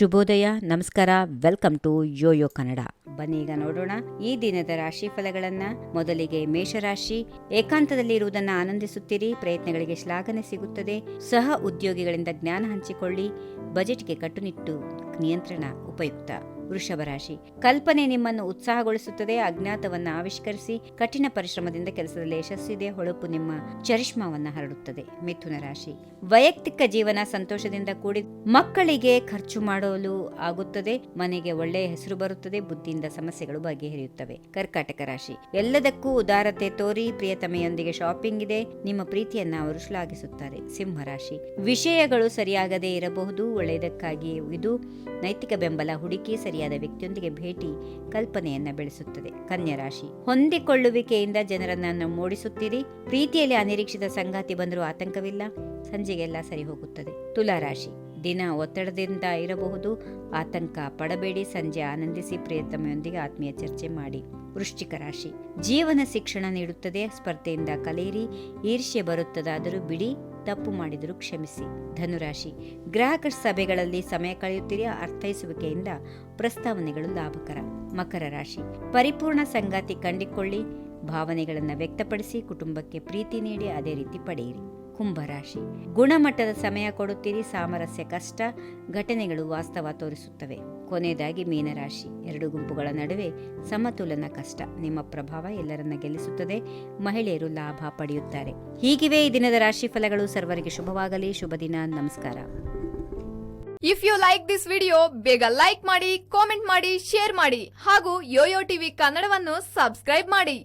ಶುಭೋದಯ, ನಮಸ್ಕಾರ, welcome to Yoyo Kannada. ಬನ್ನಿ ಈಗ ನೋಡೋಣ ಈ ದಿನದ ರಾಶಿ ಫಲಗಳನ್ನ ಮೊದಲಿಗೆ ಮೇಷರಾಶಿ ಏಕಾಂತದಲ್ಲಿ ಇರುವುದನ್ನು ಆನಂದಿಸುತ್ತೀರಿ, ಪ್ರಯತ್ನಗಳಿಗೆ ಶ್ಲಾಘನೆ ಸಿಗುತ್ತದೆ. ಸಹ ಉದ್ಯೋಗಿಗಳಿಂದ ಜ್ಞಾನ ಹಂಚಿಕೊಳ್ಳಿ, ಬಜೆಟ್ಗೆ ಕಟ್ಟುನಿಟ್ಟು, ನಿಯಂತ್ರಣ ಉಪಯುಕ್ತ. ವೃಷಭ ರಾಶಿ ಕಲ್ಪನೆ ನಿಮ್ಮನ್ನು ಉತ್ಸಾಹಗೊಳಿಸುತ್ತದೆ, ಅಜ್ಞಾತವನ್ನ ಆವಿಷ್ಕರಿಸಿ, ಕಠಿಣ ಪರಿಶ್ರಮದಿಂದ ಕೆಲಸದಲ್ಲಿ ಯಶಸ್ಸಿದೆ, ಹೊಳಪು ನಿಮ್ಮ ಚರಿಷ್ಮಾವನ್ನ ಹರಡುತ್ತದೆ, ಮಿಥುನ ರಾಶಿ. ವೈಯಕ್ತಿಕ ಜೀವನ ಸಂತೋಷದಿಂದ ಕೂಡಿ ಮಕ್ಕಳಿಗೆ ಖರ್ಚು ಮಾಡಲು ಆಗುತ್ತದೆ, ಮನೆಗೆ ಒಳ್ಳೆಯ ಹೆಸರು ಬರುತ್ತದೆ, ಬುದ್ಧಿಯಿಂದ ಸಮಸ್ಯೆಗಳು ಬಗೆಹರಿಯುತ್ತವೆ. ಕರ್ಕಾಟಕ ರಾಶಿ. ಎಲ್ಲದಕ್ಕೂ ಉದಾರತೆ ತೋರಿ ಪ್ರಿಯತಮೆಯೊಂದಿಗೆ ಶಾಪಿಂಗ್ ಇದೆ, ನಿಮ್ಮ ಪ್ರೀತಿಯನ್ನ ಅವರು ಶ್ಲಾಘಿಸುತ್ತಾರೆ, ಸಿಂಹ ರಾಶಿ. ವಿಷಯಗಳು ಸರಿಯಾಗದೇ ಇರಬಹುದು, ಒಳ್ಳೆಯದಕ್ಕಾಗಿ ಇದು ನೈತಿಕ ಬೆಂಬಲ ಹುಡುಕಿ ಸರಿಯಾದ ವ್ಯಕ್ತಿಯೊಂದಿಗೆ ಭೇಟಿ ಕಲ್ಪನೆಯನ್ನ ಬೆಳೆಸುತ್ತದೆ. ಕನ್ಯಾ ರಾಶಿ, ಹೊಂದಿಕೊಳ್ಳುವಿಕೆಯಿಂದ ಜನರನ್ನ ಮೂಡಿಸುತ್ತೀರಿ. ಪ್ರೀತಿಯಲ್ಲಿ ಅನಿರೀಕ್ಷಿತ ಸಂಗಾತಿ ಬಂದರೂ ಆತಂಕವಿಲ್ಲ. ಸಂಜೆಗೆಲ್ಲ ಸರಿ ಹೋಗುತ್ತದೆ. ತುಲಾ ರಾಶಿ, ದಿನ ಒತ್ತಡದಿಂದ ಇರಬಹುದು. ಆತಂಕ ಪಡಬೇಡಿ. ಸಂಜೆ ಆನಂದಿಸಿ ಪ್ರಿಯತಮೆಯೊಂದಿಗೆ ಆತ್ಮೀಯ ಚರ್ಚೆ ಮಾಡಿ. ವೃಶ್ಚಿಕ ರಾಶಿ, ಜೀವನ ಶಿಕ್ಷಣ ನೀಡುತ್ತದೆ. ಸ್ಪರ್ಧೆಯಿಂದ ಕಲಿಯಿರಿ. ಈರ್ಷ್ಯೆ ಬರುತ್ತದಾದರೂ ಬಿಡಿ. ತಪ್ಪು ಮಾಡಿದರೂ ಕ್ಷಮಿಸಿ. ಧನುರಾಶಿ, ಗ್ರಾಹಕ ಸಭೆಗಳಲ್ಲಿ ಸಮಯ ಕಳೆಯುತ್ತೀರಿ ಅರ್ಥೈಸುವಿಕೆಯಿಂದ ಪ್ರಸ್ತಾವನೆಗಳು ಲಾಭಕರ. ಮಕರ ರಾಶಿ, ಪರಿಪೂರ್ಣ ಸಂಗಾತಿ ಕಂಡಿಕೊಳ್ಳಿ, ಭಾವನೆಗಳನ್ನು ವ್ಯಕ್ತಪಡಿಸಿ ಕುಟುಂಬಕ್ಕೆ ಪ್ರೀತಿ ನೀಡಿ ಅದೇ ರೀತಿ ಪಡೆಯಿರಿ. ಕುಂಭರಾಶಿ. ಗುಣಮಟ್ಟದ ಸಮಯ ಕೊಡುತ್ತೀರಿ, ಸಾಮರಸ್ಯ ಕಷ್ಟ, ಘಟನೆಗಳು ವಾಸ್ತವ ತೋರಿಸುತ್ತವೆ. ಕೊನೆಯದಾಗಿ ಮೀನರಾಶಿ. ಎರಡು ಗುಂಪುಗಳ ನಡುವೆ ಸಮತೋಲನ ಕಷ್ಟ. ನಿಮ್ಮ ಪ್ರಭಾವ ಎಲ್ಲರನ್ನ ಗೆಲ್ಲಿಸುತ್ತದೆ, ಮಹಿಳೆಯರು ಲಾಭ ಪಡೆಯುತ್ತಾರೆ. ಹೀಗಿವೆ ಈ ದಿನದ ರಾಶಿ ಫಲಗಳು. ಸರ್ವರಿಗೆ ಶುಭವಾಗಲಿ. ಶುಭ ದಿನ. ನಮಸ್ಕಾರ. If you like this video ಬೇಗ ಲೈಕ್ ಮಾಡಿ ಕಾಮೆಂಟ್ ಮಾಡಿ ಶೇರ್ ಮಾಡಿ ಹಾಗೂ ಯೋಯೋ ಟಿವಿ ಕನ್ನಡವನ್ನು ಸಬ್ಸ್ಕ್ರೈಬ್ ಮಾಡಿ.